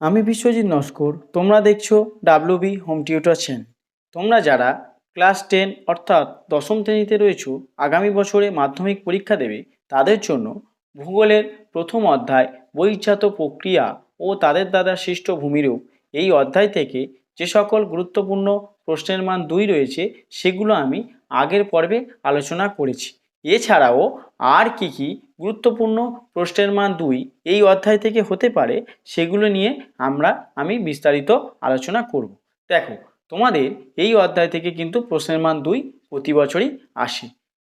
আমি বিশ্বজিৎ নস্কর, তোমরা দেখছ ডাব্লিউবি হোম টিউটর চ্যানেল তোমরা যারা ক্লাস টেন অর্থাৎ দশম শ্রেণীতে রয়েছো, আগামী বছরে মাধ্যমিক পরীক্ষা দেবে, তাদের জন্য ভূগোলের প্রথম অধ্যায় বহির্জাত প্রক্রিয়া ও তাদের দ্বারা সৃষ্ট ভূমিরূপ। এই অধ্যায় থেকে যে সকল গুরুত্বপূর্ণ প্রশ্নের মান দুই রয়েছে, সেগুলো আমি আগের পর্বে আলোচনা করেছি। এছাড়াও আর কি কি গুরুত্বপূর্ণ প্রশ্নের মান দুই এই অধ্যায় থেকে হতে পারে সেগুলো নিয়ে আমরা, আমি বিস্তারিত আলোচনা করব। দেখো, তোমাদের এই অধ্যায় থেকে কিন্তু প্রশ্নের মান দুই প্রতি বছরই আসে।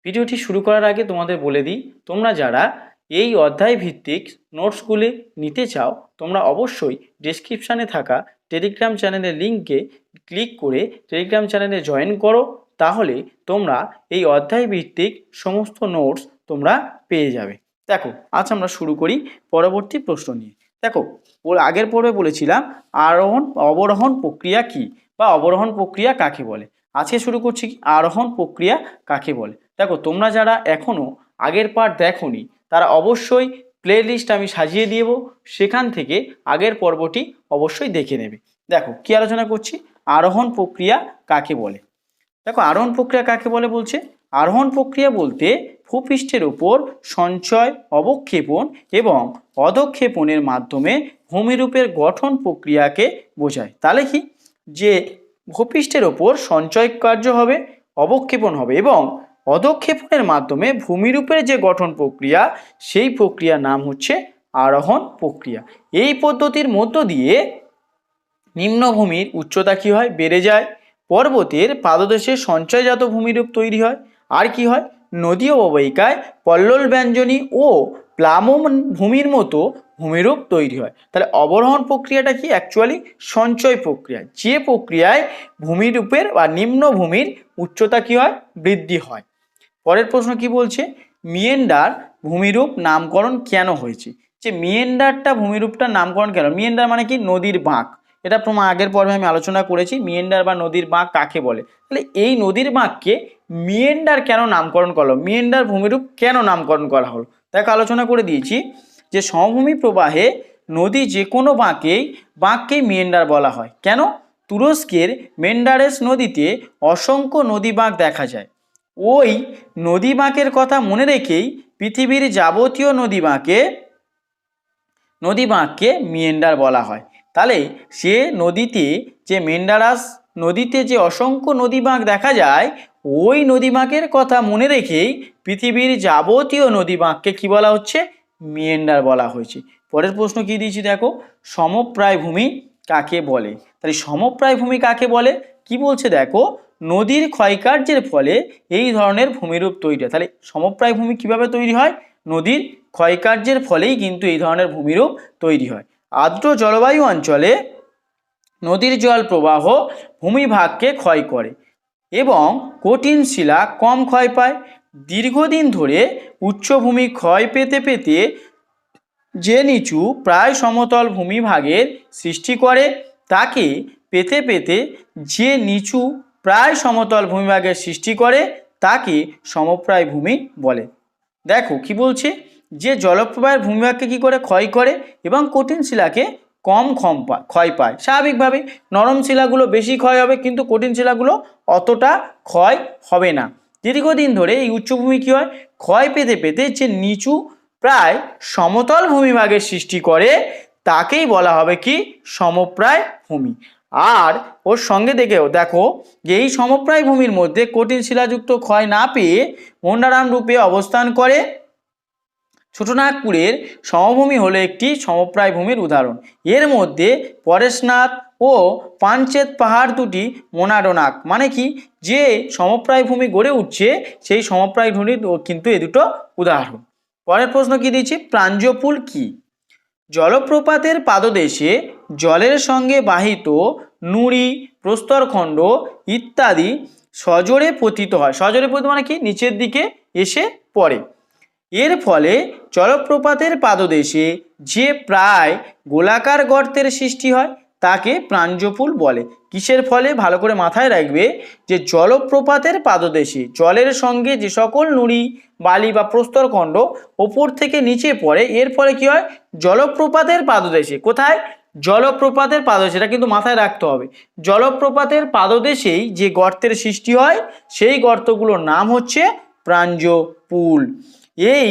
ভিডিওটি শুরু করার আগে তোমাদের বলে দিই, তোমরা যারা এই অধ্যায় ভিত্তিক নোটসগুলি নিতে চাও, তোমরা অবশ্যই ডেসক্রিপশানে থাকা টেলিগ্রাম চ্যানেলের লিঙ্কে ক্লিক করে টেলিগ্রাম চ্যানেলে জয়েন করো। তাহলে তোমরা এই অধ্যায় ভিত্তিক সমস্ত নোটস তোমরা পেয়ে যাবে। দেখো, আজ আমরা শুরু করি পরবর্তী প্রশ্ন নিয়ে। দেখো ওর আগের পর্বে বলেছিলাম আরোহণ অবরোহণ প্রক্রিয়া কি বা অবরোহণ প্রক্রিয়া কাকে বলে? আজকে শুরু করছি কি? আরোহণ প্রক্রিয়া কাকে বলে? দেখো, তোমরা যারা এখনও আগের পার্ট দেখোনি, তারা অবশ্যই প্লে লিস্ট আমি সাজিয়ে দেবো। সেখান থেকে আগের পর্বটি অবশ্যই দেখে নেবে। দেখো, কি আলোচনা করছি? আরোহণ প্রক্রিয়া কাকে বলে? দেখো আরোহণ প্রক্রিয়া কাকে বলে বলছে? আরোহণ প্রক্রিয়া বলতে ভূপৃষ্ঠের উপর সঞ্চয়, অবক্ষেপণ এবং অধক্ষেপণের মাধ্যমে ভূমিরূপের গঠন প্রক্রিয়াকে বোঝায়। তাহলে কি? যে ভূপৃষ্ঠের ওপর সঞ্চয় কার্য হবে, অবক্ষেপণ হবে এবং অধক্ষেপণের মাধ্যমে ভূমিরূপের যে গঠন প্রক্রিয়া, সেই প্রক্রিয়ার নাম হচ্ছে আরোহণ প্রক্রিয়া। এই পদ্ধতির মধ্য দিয়ে নিম্নভূমির উচ্চতা কী হয়? বেড়ে যায়। পর্বতের পাদদেশে সঞ্চয়জাত ভূমিরূপ তৈরি হয়। আর কি হয়? নদী অববাহিকায় পল্লল ব্যঞ্জনী ও প্লাবন ভূমির মতো ভূমিরূপ তৈরি হয়। তাহলে অবরোহণ প্রক্রিয়াটা কি? অ্যাকচুয়ালি সঞ্চয় প্রক্রিয়া। যে প্রক্রিয়ায় ভূমিরূপের বা নিম্নভূমির উচ্চতা কী হয়? বৃদ্ধি হয়। পরের প্রশ্ন কি বলছে? মিয়েন্ডার ভূমিরূপ নামকরণ কেন হয়েছে? যে মিয়েন্ডারটা ভূমিরূপটার নামকরণ কেন? মিয়েন্ডার মানে কি? নদীর বাঁক। এটা তোমার আগের পর্বে আমি আলোচনা করেছি, মিয়েন্ডার বা নদীর বাঁক কাকে বলে? তাহলে এই নদীর বাঁককে মিয়েন্ডার কেন নামকরণ করল মিয়েন্ডার ভূমিরূপ কেন নামকরণ করা হলো? দেখো, আলোচনা করে দিয়েছি যে সমভূমি প্রবাহে নদী যে কোনো বাঁকেই, বাঁককেই মিয়েন্ডার বলা হয়। কেন? তুরস্কের মেন্ডারেস নদীতে অসংখ্য নদী বাঁক দেখা যায়। ওই নদী বাঁকের কথা মনে রেখেই পৃথিবীর যাবতীয় নদী বাঁকে, নদী বাঁককে মিয়েন্ডার বলা হয়। তাহলে সে নদীতে যে মেন্ডারাস নদীতে যে অসংখ্য নদী বাঁক দেখা যায়, ওই নদী বাঁকের কথা মনে রেখেই পৃথিবীর যাবতীয় নদী বাঁককে কী বলা হচ্ছে? মিয়েন্ডার বলা হয়েছে। পরের প্রশ্ন কি দিয়েছি দেখো? সমপ্রায় ভূমি কাকে বলে? তাহলে সমপ্রায় ভূমি কাকে বলে? কি বলছে দেখো? নদীর ক্ষয়কার্যের ফলে এই ধরনের ভূমিরূপ তৈরি হয়। তাহলে সমপ্রায় ভূমি কীভাবে তৈরি হয়? নদীর ক্ষয়কার্যের ফলেই কিন্তু এই ধরনের ভূমিরূপ তৈরি হয়। আর্দ্র জলবায়ু অঞ্চলে নদীর জল প্রবাহ ভূমিভাগকে ক্ষয় করে এবং কঠিন শিলা কম ক্ষয় পায়। দীর্ঘদিন ধরে উচ্চভূমি ক্ষয় পেতে পেতে যে নিচু, প্রায় সমতল ভূমিভাগের সৃষ্টি করে, তাকে পেতে পেতে যে নিচু, প্রায় সমতল ভূমিভাগের সৃষ্টি করে, তাকে সমপ্রায় ভূমি বলে। দেখো কি বলছে? যে জলপ্রবাহের ভূমিভাগকে কী করে ক্ষয় করে এবং কঠিন শিলাকে কম ক্ষম ক্ষয় পায়। স্বাভাবিকভাবে নরম শিলাগুলো বেশি ক্ষয় হবে, কিন্তু কঠিন শিলাগুলো অতটা ক্ষয় হবে না। দীর্ঘদিন ধরে এই উচ্চভূমি কী হয়? ক্ষয় পেতে পেতে যে নিচু, প্রায় সমতল ভূমিভাগের সৃষ্টি করে, তাকেই বলা হবে কি? সমপ্রায় ভূমি। আর ওর সঙ্গে দেখেও দেখো যে এই সমপ্রায় ভূমির মধ্যে কঠিন শিলাযুক্ত ক্ষয় না পেয়ে মন্ডারাম রূপে অবস্থান করে। ছোটনাগপুরের সমভূমি হলো একটি সমপ্রায় ভূমির উদাহরণ। এর মধ্যে পরেশনাথ ও পাঞ্চেত পাহাড় দুটি মোনাডোনাক মানে কি? যে সমপ্রায় ভূমি গড়ে উঠছে, সেই সমপ্রায় ভূমির কিন্তু এ দুটো উদাহরণ। পরের প্রশ্ন কি দিয়েছি? প্রাঞ্জপুল কি? জলপ্রপাতের পাদদেশে জলের সঙ্গে বাহিত নুড়ি, প্রস্তরখণ্ড ইত্যাদি সজোরে পতিত হয়। সজোরে পতিত মানে কি? নিচের দিকে এসে পড়ে। এর ফলে জলপ্রপাতের পাদদেশে যে প্রায় গোলাকার গর্তের সৃষ্টি হয়, তাকে প্রাঞ্জপুল বলে। কিসের ফলে? ভালো করে মাথায় রাখবে যে জলপ্রপাতের পাদদেশে জলের সঙ্গে যে সকল নুড়ি, বালি বা প্রস্তরখণ্ড ওপর থেকে নিচে পড়ে, এর ফলে কি হয়? জলপ্রপাতের পাদদেশে। কোথায়? জলপ্রপাতের পাদদেশে। এটা কিন্তু মাথায় রাখতে হবে। জলপ্রপাতের পাদদেশেই যে গর্তের সৃষ্টি হয়, সেই গর্তগুলোর নাম হচ্ছে প্রাঞ্জপুল এই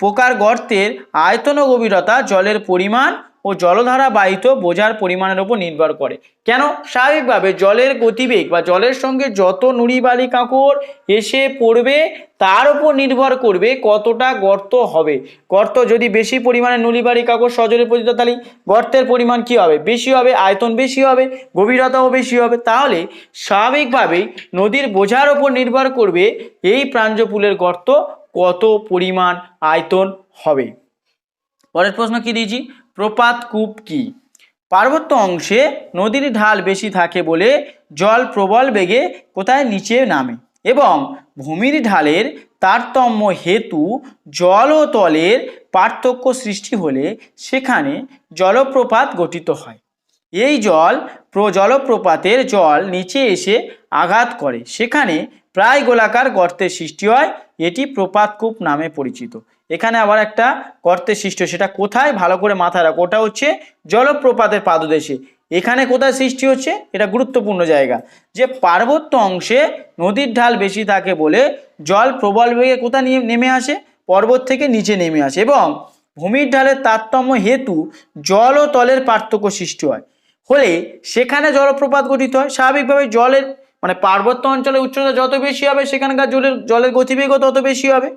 প্রকার গর্তের আয়তন ও গভীরতা জলের পরিমাণ ও জলধারা বাহিত বোঝার পরিমাণের উপর নির্ভর করে। কেন? স্বাভাবিকভাবে জলের গতিবেগ বা জলের সঙ্গে যত নুড়ি বালি কাঁকড় এসে পড়বে, তার উপর নির্ভর করবে কতটা গর্ত হবে। গর্ত যদি বেশি পরিমাণে নুড়ি বালি কাঁকড় সজলে পতিত, তাহলে গর্তের পরিমাণ কি হবে? বেশি হবে, আয়তন বেশি হবে, গভীরতাও বেশি হবে। তাহলে স্বাভাবিকভাবেই নদীর বোঝার উপর নির্ভর করবে এই প্রাঞ্জপুলের গর্ত কত পরিমাণ আয়তন হবে? পরের প্রশ্ন কি দিয়েছি? প্রপাত কূপ কি? পার্বত্য অংশে নদীর ঢাল বেশি থাকে বলে জল প্রবল বেগে কোথায়? নিচে নামে। এবং ভূমির ঢালের তারতম্য হেতু জল ও তলের পার্থক্য সৃষ্টি হলে সেখানে জলপ্রপাত গঠিত হয়। এই জল প্র, জলপ্রপাতের জল নিচে এসে আঘাত করে। সেখানে প্রায় গোলাকার গর্তের সৃষ্টি হয়। এটি প্রপাতকূপ নামে পরিচিত। এখানে আবার একটা গর্তের সৃষ্টি সেটা কোথায়? ভালো করে মাথায় রাখো। ওটা হচ্ছে জলপ্রপাতের পাদদেশে। এখানে কোথায় সৃষ্টি হচ্ছে? এটা গুরুত্বপূর্ণ জায়গা। যে পার্বত্য অংশে নদীর ঢাল বেশি থাকে বলে জল প্রবল বেগে কোথায় নেমে আসে? পর্বত থেকে নিচে নেমে আসে এবং ভূমির ঢালের তারতম্য হেতু জল ও তলের পার্থক্য সৃষ্টি হয়। হলে সেখানে জলপ্রপাত গঠিত হয়। স্বাভাবিকভাবে জলের মানে পার্বত্য অঞ্চলের উচ্চতা যত বেশি হবে, সেখানকার জলের জলের গতিবেগও তত বেশি হবে।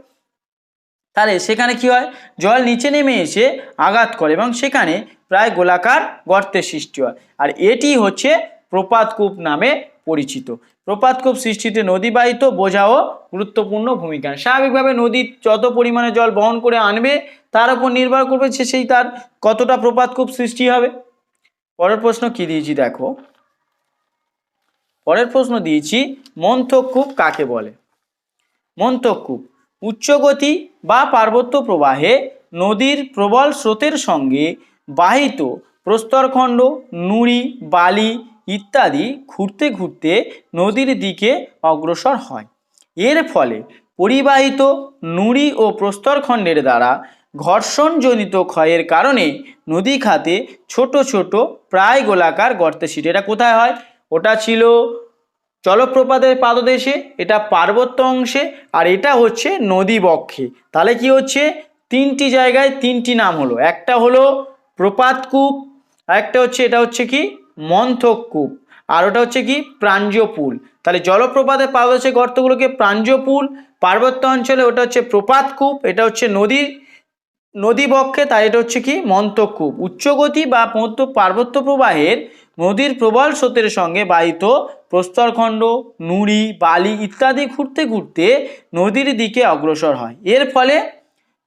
তাহলে সেখানে কি হয়? জল নিচে নেমে এসে আঘাত করে এবং সেখানে প্রায় গোলাকার গর্তের সৃষ্টি হয়। আর এটি হচ্ছে প্রপাতকূপ নামে পরিচিত। প্রপাতকূপ সৃষ্টিতে নদীবাহিত বোঝাও গুরুত্বপূর্ণ ভূমিকা। স্বাভাবিকভাবে নদী যত পরিমাণে জল বহন করে আনবে, তার উপর নির্ভর করবে সে সেই তার কতটা প্রপাতকূপ সৃষ্টি হবে। পরের প্রশ্ন কি দিয়েছি? দেখো পরের প্রশ্ন দিয়েছি, মন্থকূপ কাকে বলে? মন্থকূপ, উচ্চগতি বা পার্বত্য প্রবাহে নদীর প্রবল স্রোতের সঙ্গে বাহিত প্রস্তরখণ্ড, নুড়ি, বালি ইত্যাদি ঘুরতে ঘুরতে নদীর দিকে অগ্রসর হয়। এর ফলে পরিবাহিত নুড়ি ও প্রস্তরখণ্ডের দ্বারা ঘর্ষণজনিত ক্ষয়ের কারণে নদী খাতে ছোট ছোট প্রায় গোলাকার গর্তে সিট এটা কোথায় হয়? ওটা ছিল জলপ্রপাতের পাদদেশে, এটা পার্বত্য অংশে, আর এটা হচ্ছে নদী বক্ষে। তাহলে কি হচ্ছে? তিনটি জায়গায় তিনটি নাম হলো। একটা হলো প্রপাতকূপ আর একটা হচ্ছে, এটা হচ্ছে কি? মন্থক কূপ, আর ওটা হচ্ছে কি? প্রাঞ্জপুল তাহলে জলপ্রপাতের পাদদেশে গর্তগুলোকে প্রাঞ্জপুল পার্বত্য অঞ্চলে ওটা হচ্ছে প্রপাতকূপ এটা হচ্ছে নদীর নদী বক্ষে, তাই এটা হচ্ছে কি? মন্তকূপ উচ্চগতি বা মধ্য পার্বত্য প্রবাহের নদীর প্রবল স্রোতের সঙ্গে বাহিত প্রস্তরখণ্ড, নুড়ি, বালি ইত্যাদি ঘুরতে ঘুরতে নদীর দিকে অগ্রসর হয়। এর ফলে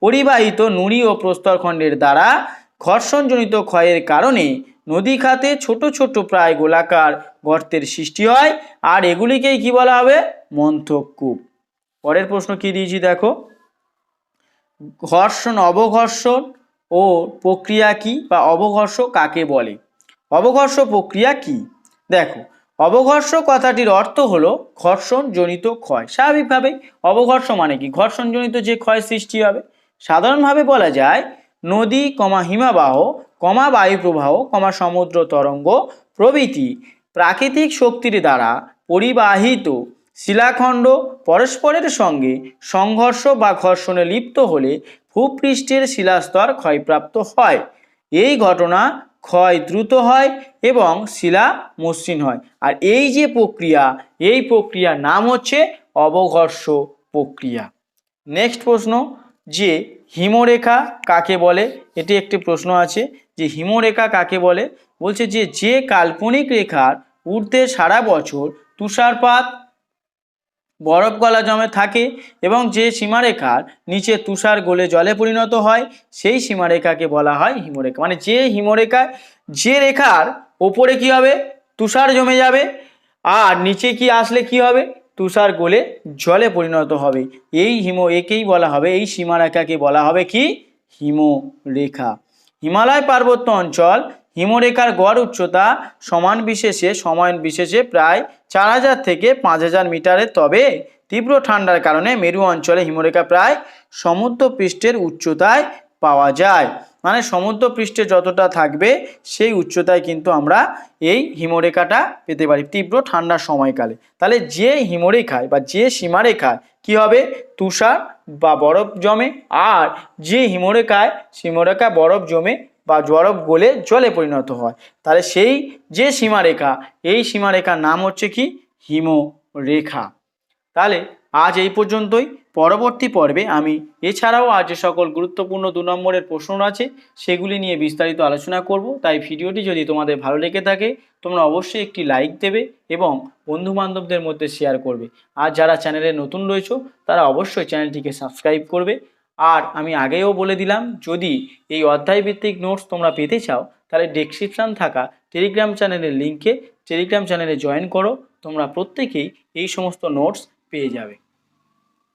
পরিবাহিত নুড়ি ও প্রস্তরখণ্ডের দ্বারা ঘর্ষণজনিত ক্ষয়ের কারণে নদী খাতে ছোট ছোট প্রায় গোলাকার গর্তের সৃষ্টি হয়। আর এগুলিকেই কি বলা হবে? মন্থক কূপ পরের প্রশ্ন কি দিয়েছি দেখো? ঘর্ষণ, অবঘর্ষণ ও প্রক্রিয়া কি বা অবঘর্ষ কাকে বলে? অবঘর্ষ প্রক্রিয়া কি? দেখো, অবঘর্ষ কথাটির অর্থ হলো ঘর্ষণজনিত ক্ষয়। স্বাভাবিকভাবেই অবঘর্ষ মানে কি? ঘর্ষণজনিত যে ক্ষয় সৃষ্টি হবে, সাধারণভাবে বলা যায় নদী কমা হিমাবাহ কমা বায়ুপ্রবাহ কমা সমুদ্র তরঙ্গ প্রভৃতি প্রাকৃতিক শক্তির দ্বারা পরিবাহিত শিলাখণ্ড পরস্পরের সঙ্গে সংঘর্ষ বা ঘর্ষণে লিপ্ত হলে ভূপৃষ্ঠের শিলাস্তর ক্ষয়প্রাপ্ত হয়। এই ঘটনা ক্ষয় দ্রুত হয় এবং শিলা মসৃণ হয়। আর এই যে প্রক্রিয়া, এই প্রক্রিয়ার নাম হচ্ছে অবঘর্ষ প্রক্রিয়া। নেক্সট প্রশ্ন, যে হিমরেখা কাকে বলে? এটি একটি প্রশ্ন আছে, যে হিমরেখা কাকে বলে? বলছে যে যে কাল্পনিক রেখার ঊর্ধ্বে সারা বছর তুষারপাত বরফ গলা জমে থাকে এবং যে সীমারেখার নিচে তুষার গলে জলে পরিণত হয়, সেই সীমারেখাকে বলা হয় হিমরেখা। মানে যে হিমরেখায় যে রেখার ওপরে কি হবে? তুষার জমে যাবে। আর নিচে কি আসলে কি হবে? তুষার গলে জলে পরিণত হবে। এই হিম, একেই বলা হবে, এই সীমারেখাকে বলা হবে কি? হিমরেখা। হিমালয় পার্বত্য অঞ্চল হিমরেখার গড় উচ্চতা সমান বিশেষে সময় বিশেষে প্রায় চার হাজার থেকে পাঁচ হাজার মিটারের তবে তীব্র ঠান্ডার কারণে মেরু অঞ্চলে হিমরেখা প্রায় সমুদ্র পৃষ্ঠের উচ্চতায় পাওয়া যায়। মানে সমুদ্র পৃষ্ঠে যতটা থাকবে সেই উচ্চতায় কিন্তু আমরা এই হিমরেখাটা পেতে পারি তীব্র ঠান্ডার সময়কালে। তাহলে যে হিমরেখায় বা যে সীমারেখায় কি হবে? তুষার বা বরফ জমে, আর যে হিমরেখায় সীমারেখা বরফ জমে বা বরফ গলে জলে পরিণত হয়। তাহলে সেই যে সীমারেখা, এই সীমারেখার নাম হচ্ছে কি? হিমরেখা। তাহলে আজ এই পর্যন্তই। পরবর্তী পর্বে আমি এছাড়াও আজ যে সকল গুরুত্বপূর্ণ দু নম্বরের প্রশ্ন আছে, সেগুলি নিয়ে বিস্তারিত আলোচনা করব। তাই ভিডিওটি যদি তোমাদের ভালো লেগে থাকে, তোমরা অবশ্যই একটি লাইক দেবে এবং বন্ধু বান্ধবদের মধ্যে শেয়ার করবে। আর যারা চ্যানেলে নতুন রয়েছে, তারা অবশ্যই চ্যানেলটিকে সাবস্ক্রাইব করবে। আর আমি আগেও বলে দিলাম, যদি এই অধ্যায়ভিত্তিক নোটস তোমরা পেতে চাও, তাহলে ডেসক্রিপশান থাকা টেলিগ্রাম চ্যানেলের লিঙ্কে টেলিগ্রাম চ্যানেলে জয়েন করো, তোমরা প্রত্যেকেই এই সমস্ত নোটস পেয়ে যাবে।